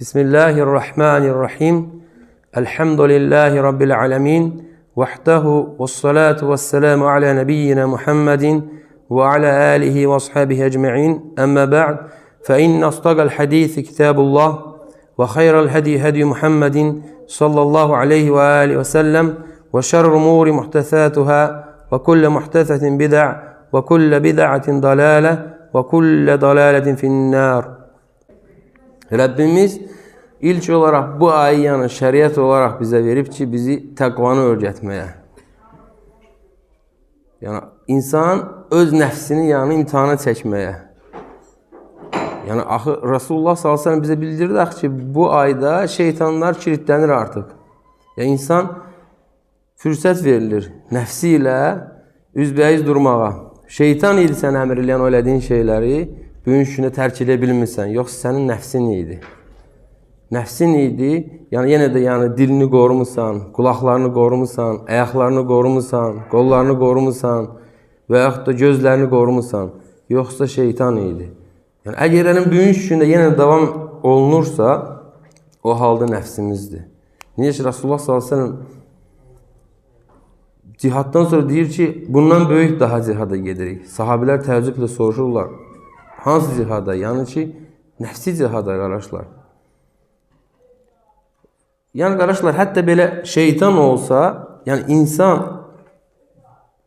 بسم الله الرحمن الرحيم الحمد لله رب العالمين وحده والصلاة والسلام على نبينا محمد وعلى آله وأصحابه أجمعين أما بعد فإن أصدق الحديث كتاب الله وخير الهدي هدي محمد صلى الله عليه وآله وسلم وشر الأمور محدثاتها وكل محدثة بدع وكل بدعة ضلالة وكل ضلالة في النار Rabbimiz ilk olarak bu ayı yani şeriat olarak bize verip ki bizi takvanı öğretmeye. Yani insan öz nəfsini yani imtihana çəkməyə. Yani axı Rasulullah sallallahu aleyhi ve sellem bize bildirdi ki bu ayda şeytanlar kilitlənir artık. Ya insan fürsət verilir nəfsi ilə üzbəyiz durmağa. Şeytan idi sən əmr eləyən o elədiyin şeyləri bu gün günə tərk edə bilmirsən. Yoxsa sənin nəfsin idi. Nəfsin idi. Yəni yenə də yəni dilini qorumusan, qulaqlarını qorumusan, ayaqlarını qorumusan, qollarını qorumusan və yaxud da gözlərini qorumusan. Yoxsa şeytan idi. Yəni əgər ənin böyük gündə yenə davam olunursa, o halda nəfsimizdir. Niyə ki Rasulullah sallallahu əleyhi və səlləm cihaddan sonra deyir ki, bundan böyük daha cihada gedirik. Sahabilər təəccüblə soruşurlar. Hansı cihada? Yəni ki, nəfsi cihada qardaşlar. Yəni qardaşlar, hətta belə şeytan olsa, yəni insan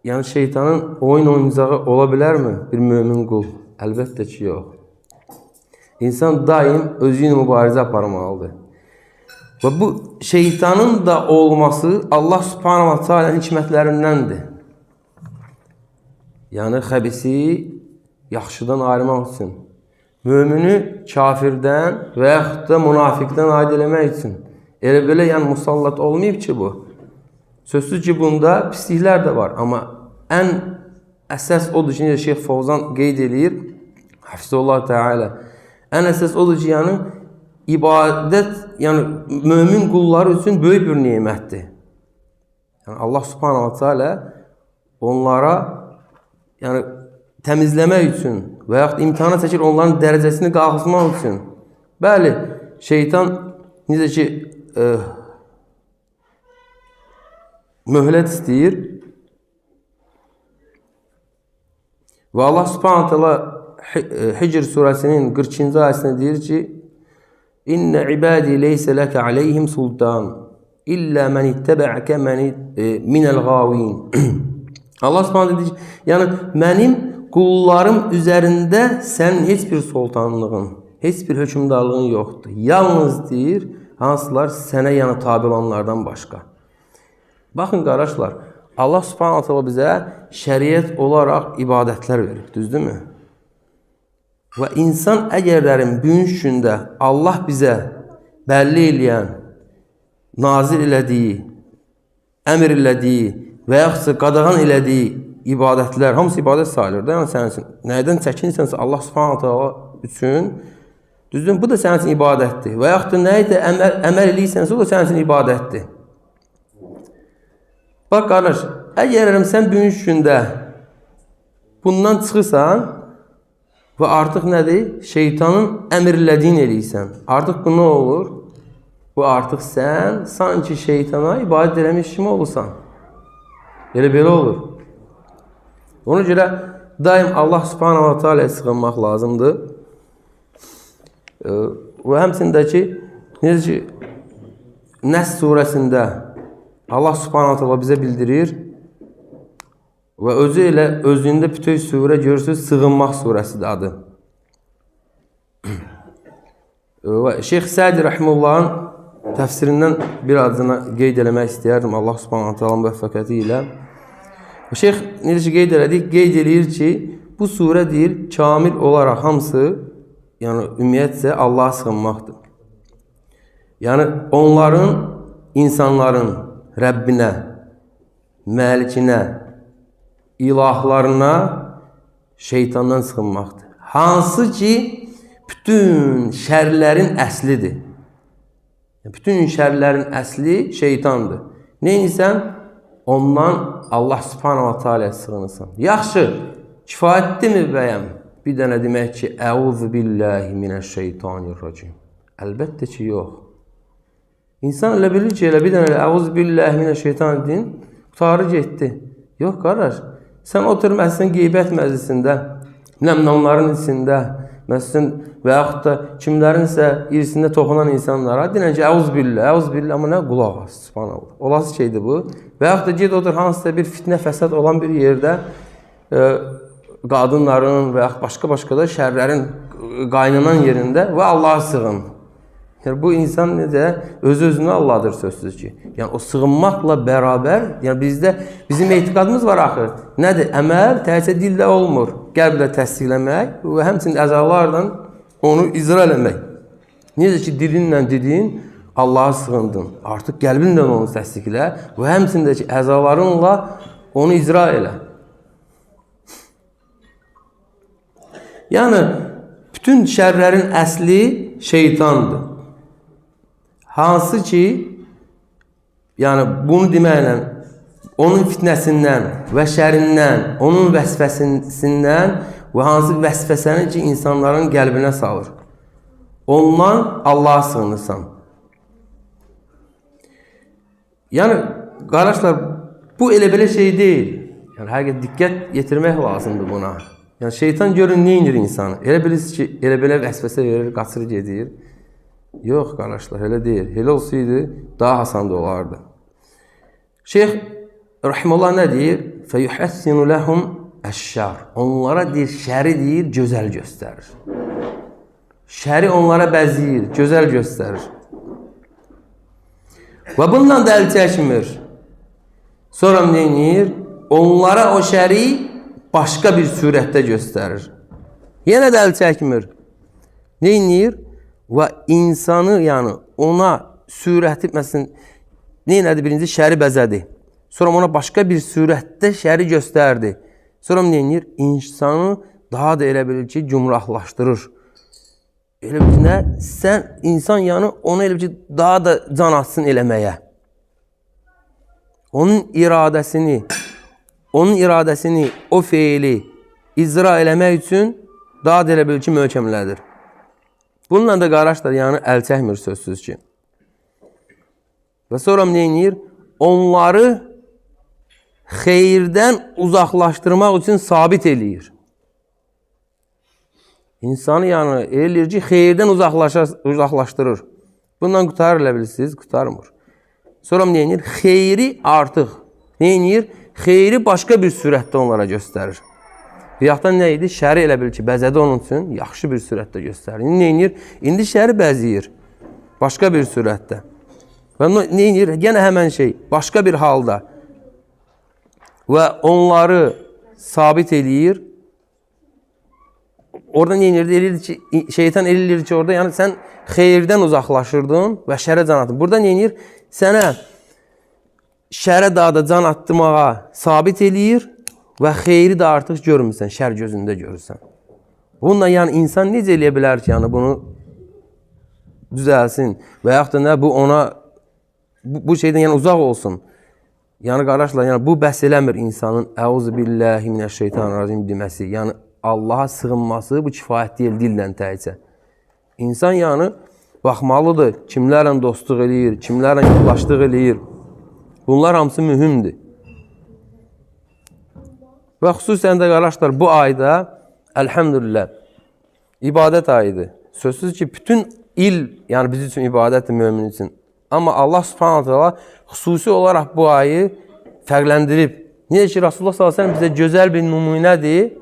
yəni şeytanın oyun oynayacağı ola bilərmi bir mömin qul? Əlbəttə ki, yox. İnsan daim özü ilə mübarizə aparmalıdır. Və bu şeytanın da olması Allah Subhanahu va Taala hikmətlərindəndir. Yəni xəbisi yaxşıdan ayırmaq üçün, mömini kafirdən və yaxud da münafiqdən aid eləmək üçün. Elə belə yəni musallat olmayıb ki bu. Sözsüz ki bunda pisliklər də var, amma ən əsas odur ki, Şeyx Fovzan qeyd eləyir, Hafizullah Teala. Ən əsas odur ki, yəni ibadət, yəni mömin qulları üçün böyük bir nemətdir. Yəni Allah Subhanahu Taala onlara yəni təmizləmək üçün və yaxud imtahana çəkir onların dərəcəsini qalxızmaq üçün. Bəli, şeytan necə ki e, möhlət istəyir. Və Allah Subhanahu taala Hicr surəsinin 42-ci ayəsində deyir ki: "İnne ibadi leysa laka aleyhim sultan illa men ittaba'aka minel gawin." Allah Subhanahu deyir, yəni mənim qullarım üzərində sənin heç bir sultanlığın, heç bir hökmdarlığın yoxdur. Yalnız deyir, hansılar sənə yəni tabe olanlardan başqa. Baxın qardaşlar, Allah Subhanahu taala bizə şəriət olaraq ibadətlər verib, düzdürmü? Və insan əgərlərin gündə Allah bizə bəlli eləyən, nazil elədiyi, əmr elədiyi və yaxudsa qadağan elədiyi ibadətlər hamısı ibadət sayılır da, yəni sənin üçün. Nədən çəkinsənsə Allah Subhanahu taala üçün düzdür, bu da sənin üçün ibadətdir. Və yaxud da nəyi də əməl, əməl eləyirsənsə, o da sənin üçün ibadətdir. Bax qardaş, əgər sən bugünkü gündə bundan çıxırsan və artıq nədir? Şeytanın əmrlədiyini eləyirsən. Artıq bu nə olur? Bu artıq sən sanki şeytana ibadət eləmiş kimi olursan. Elə belə olur. Ona görə daim Allah Subhanahu va Taala'ya sığınmaq lazımdır. Və həmçində ki, necə ki Allah Subhanahu taala bizə bildirir və özü elə özündə bütün surə görürsüz sığınmaq surəsidir adı. və Şeyx Sədi rəhməhullahın təfsirindən bir adını qeyd eləmək istəyərdim Allah Subhanahu taala müvəffəqiyyəti ilə. Və Şeyx necə qeyd eləyir ki, bu surə deyir, kamil olaraq hamısı, yəni ümumiyyətcə Allaha sığınmaqdır. Yəni onların, insanların Rəbbinə, məlikinə, ilahlarına şeytandan sığınmaqdır. Hansı ki, bütün şərlərin əslidir. Bütün şərlərin əsli şeytandır. Neynisən? Ondan Allah subhanahu wa ta'ala sığınırsan. Yaxşı, kifayətdirmi bəyəm? Bir dənə demək ki, Əuzu billahi minəşşeytanirracim. Əlbəttə ki, yox. İnsan elə bilir ki, elə bir dənə əvuz billahi minəşşeytan din qutarı getdi. Yox qardaş, sən otur məsələn qeybət məclisində, nəmnanların içində, məsələn və yaxud da kimlərinsə irisində toxunan insanlara deyən ki, əvuz billah, əvuz billah, amma nə qulaq as, subhanallah. Olası şeydir bu. Və yaxud da get otur hansısa bir fitnə, fəsad olan bir yerdə e, qadınların və yaxud başqa-başqa da şərlərin qaynanan yerində və Allaha sığın. Yəni bu insan necə öz-özünə Allahdır sözsüz ki. Yəni o sığınmaqla bərabər, yəni bizdə bizim etiqadımız var axı. Nədir? Əməl təkcə dillə olmur. Qəlblə təsdiqləmək və həmçinin əzalarla onu icra eləmək. Necə ki dilinlə dedin, Allaha sığındın. Artıq qəlbinlə onu təsdiqlə və həmçində ki onu icra elə. Yəni bütün şərlərin əsli şeytandır. Hansı ki, yəni bunu deməklə onun fitnəsindən və şərindən, onun vəsvəsindən və hansı vəsvəsəni ki, insanların qəlbinə salır. Ondan Allah'a sığınırsan. Yəni, qardaşlar, bu elə belə şey deyil. Yəni, həqiqət diqqət yetirmək lazımdır buna. Yəni, şeytan görün nə inir insanı. Elə bilirsiniz ki, elə belə vəsvəsə verir, qaçır gedir. Yox qardaşlar, elə deyil. Elə olsaydı daha asan da olardı. Şeyx Rahimullah nə deyir? Fəyuhəssinu ləhum əşşar. Onlara deyir, şəri deyir, gözəl göstərir. Şəri onlara bəziyir, gözəl göstərir. Və bundan da əl çəkmir. Sonra nə edir? Onlara o şəri başqa bir surətdə göstərir. Yenə də əl çəkmir. Nə edir? Və insanı, yəni ona surəti, məsələn, nə elədi? Birinci şəri bəzədi. Sonra ona başqa bir surətdə şəri göstərdi. Sonra nə edir? İnsanı daha da elə bilir ki, cümrahlaşdırır. Nə? Sən insan elə bir ki, daha da can atsın eləməyə. Onun iradəsini, onun iradəsini, o feili icra eləmək üçün daha da elə bilir ki, möhkəmlədir. Bununla da qardaşlar, yəni əl çəkmir sözsüz ki. Və sonra edir? Onları xeyirdən uzaqlaşdırmaq üçün sabit eləyir. İnsanı yəni eləyir ki, xeyirdən uzaqlaşar, uzaqlaşdırır. Bundan qutarır elə bilirsiniz, qutarmır. Sonra nə edir? Xeyri artıq nə edir? Xeyri başqa bir sürətdə onlara göstərir. Yaxdan nə idi? Şəri elə bil ki, bəzədi onun üçün yaxşı bir sürətdə göstərir. İndi nə edir? İndi şəri bəzəyir. Başqa bir sürətdə. Və nə edir? Yenə həmən şey, başqa bir halda. Və onları sabit eləyir. Orada nə edirdi? Elirdi ki, şeytan eləyir ki, orada yəni sən xeyirdən uzaqlaşırdın və şərə can atdın. Burada nə edir? Sənə şərə daha da can atdımağa sabit eləyir və xeyri də artıq görmürsən, şər gözündə görürsən. Bununla yəni insan necə eləyə bilər ki, yəni bunu düzəlsin və yaxud da nə bu ona bu, bu şeydən yəni uzaq olsun. Yəni qardaşlar, yəni bu bəs eləmir insanın əuzu billahi minəşşeytanirracim deməsi. Yəni Allaha sığınması bu kifayət deyil dillə təkcə. İnsan yəni baxmalıdır, kimlərlə dostluq eləyir, kimlərlə yoldaşlıq eləyir. Bunlar hamısı mühümdür. Və xüsusən də qardaşlar bu ayda əlhəmdülillah ibadət ayıdır. Sözsüz ki, bütün il yəni biz üçün ibadətdir mömin üçün. Amma Allah Subhanahu taala xüsusi olaraq bu ayı fərqləndirib. Necə ki Rasulullah sallallahu əleyhi və səlləm bizə gözəl bir nümunədir.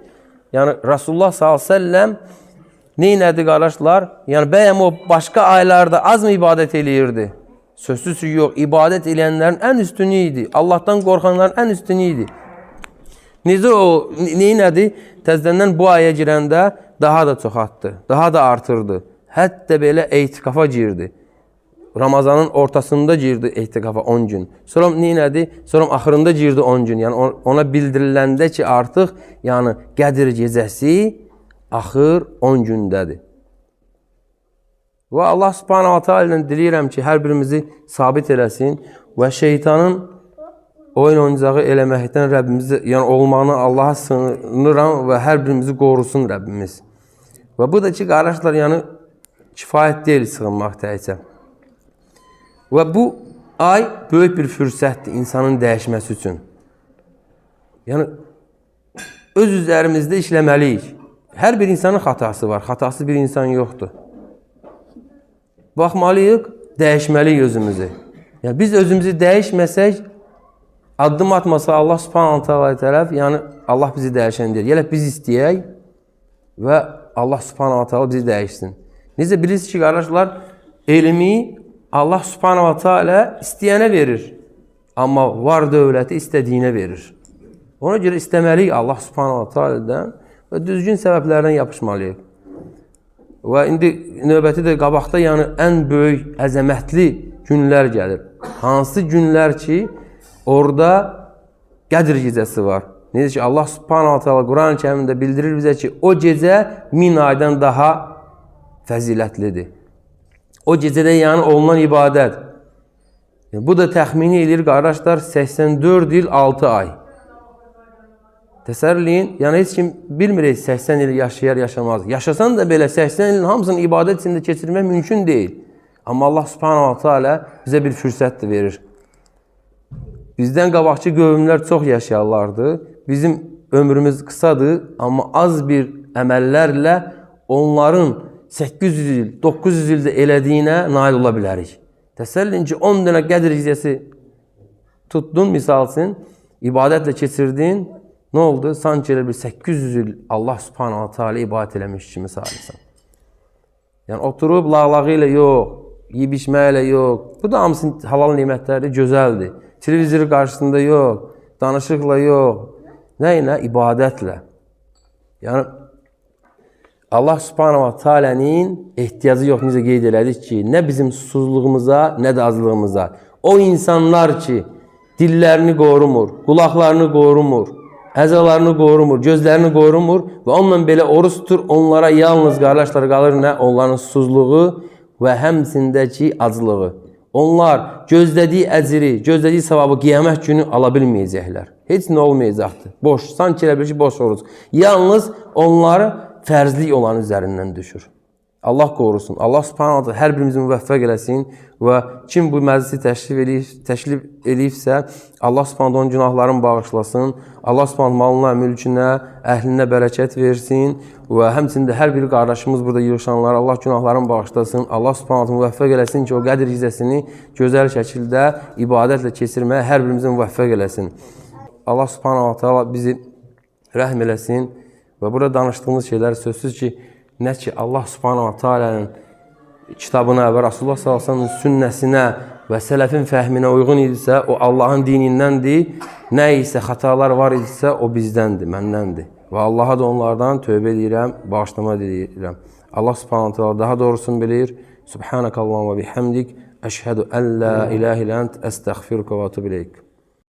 Yəni Rasulullah sallallahu əleyhi və səlləm nə elədi qardaşlar? Yəni bəyəm o başqa aylarda azmı ibadət eləyirdi? Sözsüz ki, yox. İbadət eləyənlərin ən üstünü idi. Allahdan qorxanların ən üstünü idi. Necə o neynədi? Təzədən bu aya girəndə daha da çox artdı, daha da artırdı. Hətta belə eytikafa girdi. Ramazanın ortasında girdi ehtikafa 10 gün. Sonra neynədi? Sonra axırında girdi 10 gün. Yəni ona bildiriləndə ki, artıq yəni Qədir gecəsi axır 10 gündədir. Və Allah Subhanahu taala diləyirəm ki, hər birimizi sabit eləsin və şeytanın oyun oyuncağı eləməkdən Rəbbimizi, yəni olmağını Allaha sığınıram və hər birimizi qorusun Rəbbimiz. Və bu da ki, qardaşlar, yəni kifayət deyil sığınmaq təkcə. Və bu ay böyük bir fürsətdir insanın dəyişməsi üçün. Yəni öz üzərimizdə işləməliyik. Hər bir insanın xatası var. Xatası bir insan yoxdur. Baxmalıyıq, dəyişməliyik özümüzü. Yəni biz özümüzü dəyişməsək, addım atmasa Allah Subhanahu taala tərəf, yəni Allah bizi dəyişən. Gələk biz istəyək və Allah Subhanahu taala bizi dəyişsin. Necə bilirsiniz ki, qardaşlar, elmi Allah Subhanahu taala istəyənə verir. Amma var dövləti istədiyinə verir. Ona görə istəməliyik Allah Subhanahu taala'dan və düzgün səbəblərdən yapışmalıyıq. Və indi növbəti də qabaqda yəni ən böyük, əzəmətli günlər gəlir. Hansı günlər ki, orada Qədir gecəsi var. Necə ki Allah Subhanahu taala Quran-Kərimdə bildirir bizə ki, o gecə min aydan daha fəzilətlidir. O gecədə yəni olunan ibadət. Yəni, bu da təxmini eləyir qardaşlar 84 il 6 ay. Təsəvvür eləyin, yəni heç kim bilmir heç 80 il yaşayar, yaşamaz. Yaşasan da belə 80 ilin hamısını ibadət içində keçirmək mümkün deyil. Amma Allah Subhanahu taala bizə bir fürsət verir. Bizdən qabaqçı qövmlər çox yaşayarlardı. Bizim ömrümüz qısadır, amma az bir əməllərlə onların 800 il, 900 ildə elədiyinə nail ola bilərik. Ki, 10 dənə Qədr gecəsi tutdun misal üçün, ibadətlə keçirdin, nə oldu? Sanki elə bir 800 il Allah Subhanahu taala ibadət eləmiş kimi sayırsan. Yəni oturub lağlağı ilə yox, yeyib içməklə yox. Bu da hamısı halal nemətlərdir, gözəldir. Televizor qarşısında yox, danışıqla yox. Nə ilə? İbadətlə. Yəni Allah Subhanahu Taala'nın ehtiyacı yox necə qeyd elədik ki, nə bizim susuzluğumuza, nə də azlığımıza. O insanlar ki, dillərini qorumur, qulaqlarını qorumur, əzalarını qorumur, gözlərini qorumur və onunla belə oruç tutur, onlara yalnız qardaşlar qalır nə? Onların susuzluğu və həmsindəki acılığı. Onlar gözlədiyi əcri, gözlədiyi savabı qiyamət günü ala bilməyəcəklər. Heç nə olmayacaqdır. Boş, sanki elə bir ki, boş oruc. Yalnız onları fərzlik olan üzərindən düşür. Allah qorusun. Allah Subhanahu taala hər birimizi müvəffəq eləsin və kim bu məclisi təşrif eləyib, təşrif eləyibsə, Allah Subhanahu onun günahlarını bağışlasın. Allah Subhanahu malına, mülkünə, əhlinə bərəkət versin və həmçində hər bir qardaşımız burada yığışanlara Allah günahlarını bağışlasın. Allah Subhanahu müvəffəq eləsin ki, o Qədir gecəsini gözəl şəkildə ibadətlə keçirməyə hər birimizi müvəffəq eləsin. Allah Subhanahu taala bizi rəhm eləsin və burada danışdığımız şeylər sözsüz ki, nə ki Allah Subhanahu Taala'nın kitabına və Rasulullah sallallahu əleyhi və səlləm sünnəsinə və sələfin fəhminə uyğun idisə, o Allahın dinindəndir. Nə isə xətalar var idisə, o bizdəndir, məndəndir. Və Allaha da onlardan tövbə edirəm, bağışlama diləyirəm. Allah Subhanahu taala daha doğrusunu bilir. Subhanakallahumma bihamdik, əşhədu en la ilahe illə ent, əstəğfiruka və etûbü ileyk.